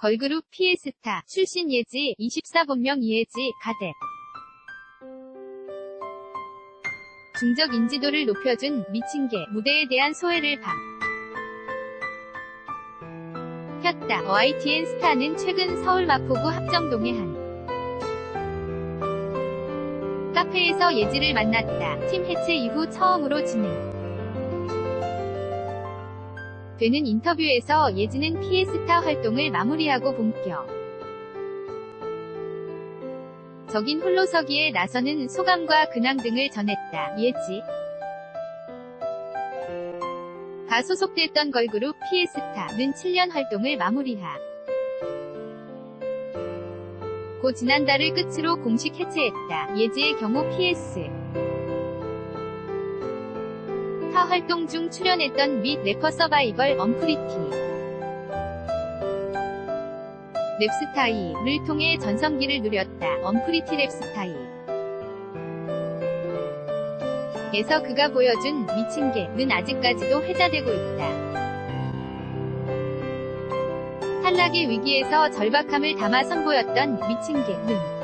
걸그룹 피에스타 출신 예지 24본명 이예지 가대 중적 인지도를 높여준 미친개 무대에 대한 소회를 봐. 폈다. YTN 스타는 최근 서울 마포구 합정동의 한 카페에서 예지를 만났다. 팀 해체 이후 처음으로 진행. 되는 인터뷰에서 예지는 피에스타 활동을 마무리하고 본격. 적인 홀로서기에 나서는 소감과 근황 등을 전했다. 예지. 가 소속됐던 걸그룹 피에스타는 7년 활동을 마무리하. 고 지난달을 끝으로 공식 해체했다. 예지의 경우 PS. 활동 중 출연했던 및 래퍼 서바이벌 언프리티. 랩스타이를 통해 전성기를 누렸다. 언프리티 랩스타이. 에서 그가 보여준 미친 개는 아직까지도 회자되고 있다. 탈락의 위기에서 절박함을 담아 선보였던 미친 개는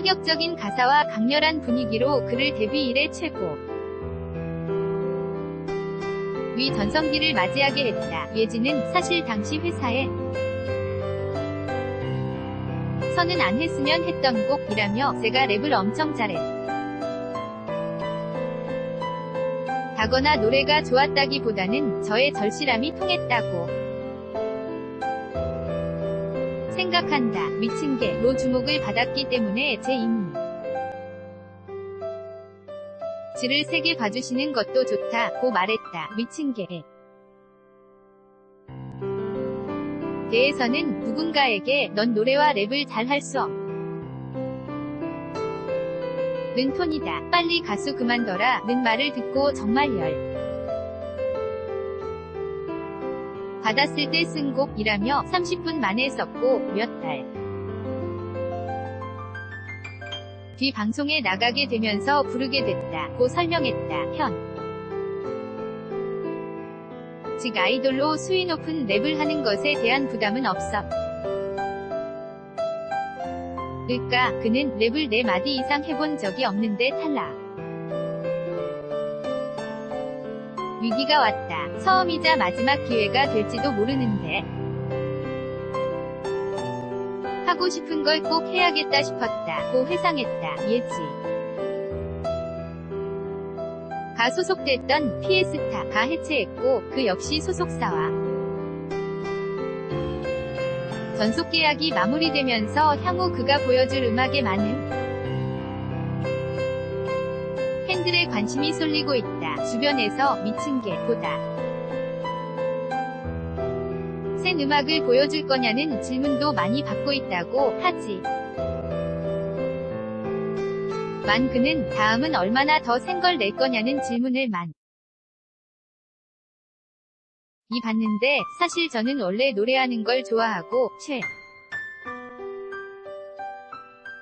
파격적인 가사와 강렬한 분위기로 그를 데뷔 이래 최고 위 전성기를 맞이하게 했다. 예지는 사실 당시 회사에 선은 안 했으면 했던 곡이라며 제가 랩을 엄청 잘해. 다거나 노래가 좋았다기보다는 저의 절실함이 통했다고 생각한다. 미친 개로 주목을 받았기 때문에 제 임무. 지를 세게 봐주시는 것도 좋다. 고 말했다. 미친 개. 대에서는 누군가에게 넌 노래와 랩을 잘 할 수 없. 는 톤이다. 빨리 가수 그만둬라. 는 말을 듣고 정말 열. 받았을 때 쓴 곡이라며 30분 만에 썼고 몇 달. 뒤 방송에 나가게 되면서 부르게 됐다. 고 설명했다. 현. 즉 아이돌로 수위 높은 랩을 하는 것에 대한 부담은 없어. 을까 그는 랩을 4마디 이상 해본 적이 없는데 탈락. 위기가 왔다. 처음이자 마지막 기회가 될지도 모르는데. 하고 싶은 걸 꼭 해야겠다 싶었다. 고 회상했다. 예지. 가 소속됐던 피에스타 가 해체했고 그 역시 소속사와 전속 계약이 마무리되면서 향후 그가 보여줄 음악에 많은 팬들의 관심이 쏠리고 있다. 주변에서 미친 게 보다 센 음악을 보여줄 거냐는 질문도 많이 받고 있다고 하지. 만 그는 다음은 얼마나 더 센 걸 낼 거냐는 질문을 만. 이 받는데 사실 저는 원래 노래하는 걸 좋아하고 최.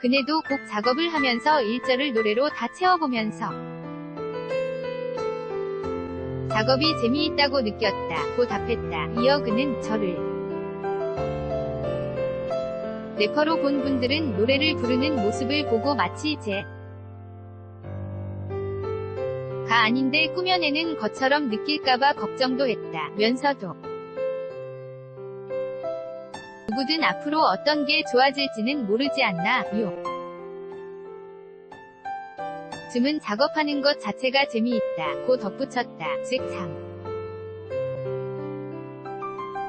그네도 곡 작업을 하면서 일절을 노래로 다 채워보면서 작업이 재미있다고 느꼈다. 고 답했다. 이어 그는 저를 래퍼로 본 분들은 노래를 부르는 모습을 보고 마치 제 가 아닌데 꾸며내는 것처럼 느낄까봐 걱정도 했다. 면서도 누구든 앞으로 어떤 게 좋아질지는 모르지 않나, 요. 즘은 작업하는 것 자체가 재미있다. 고 덧붙였다. 즉, 참.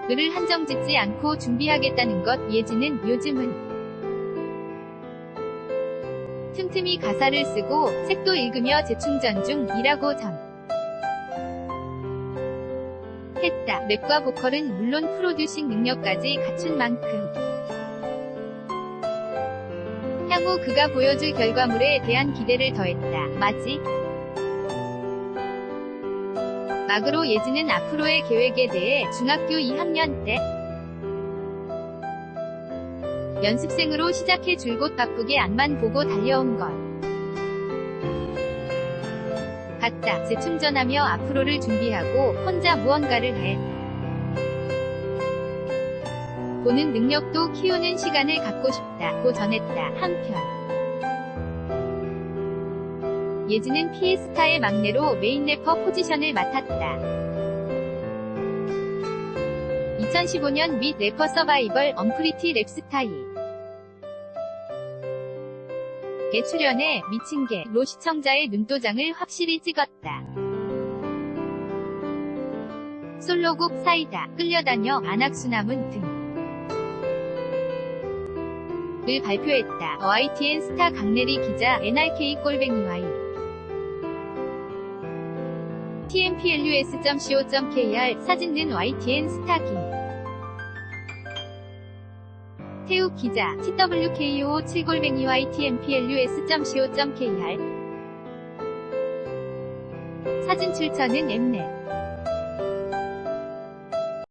글을 한정 짓지 않고 준비하겠다는 것, 예지는 요즘은 틈틈이 가사를 쓰고 책도 읽으며 재충전 중이라고 전. 했다. 랩과 보컬은 물론 프로듀싱 능력까지 갖춘 만큼 향후 그가 보여줄 결과물에 대한 기대를 더했다. 맞지? 막으로 예지는 앞으로의 계획에 대해 중학교 2학년 때 연습생으로 시작해 줄곧 바쁘게 앞만 보고 달려온 것. 같다. 재충전하며 앞으로를 준비하고 혼자 무언가를 해. 보는 능력도 키우는 시간을 갖고 싶다. 고 전했다. 한편 예지는 피에스타의 막내로 메인 래퍼 포지션을 맡았다. 2015년 및 래퍼 서바이벌 언프리티 랩스타이 에 출연해 미친 개로 시청자의 눈도장을 확실히 찍었다. 솔로곡 사이다, 끌려다녀, 안악수나문 등 을 발표했다. YTN 스타 강내리 기자 NRK 꼴뱅이 Y tmplus.co.kr 사진 는 YTN 스타 김 태욱 기자 twko 7 골뱅이 ytmplus.co.kr 사진 출처는 엠넷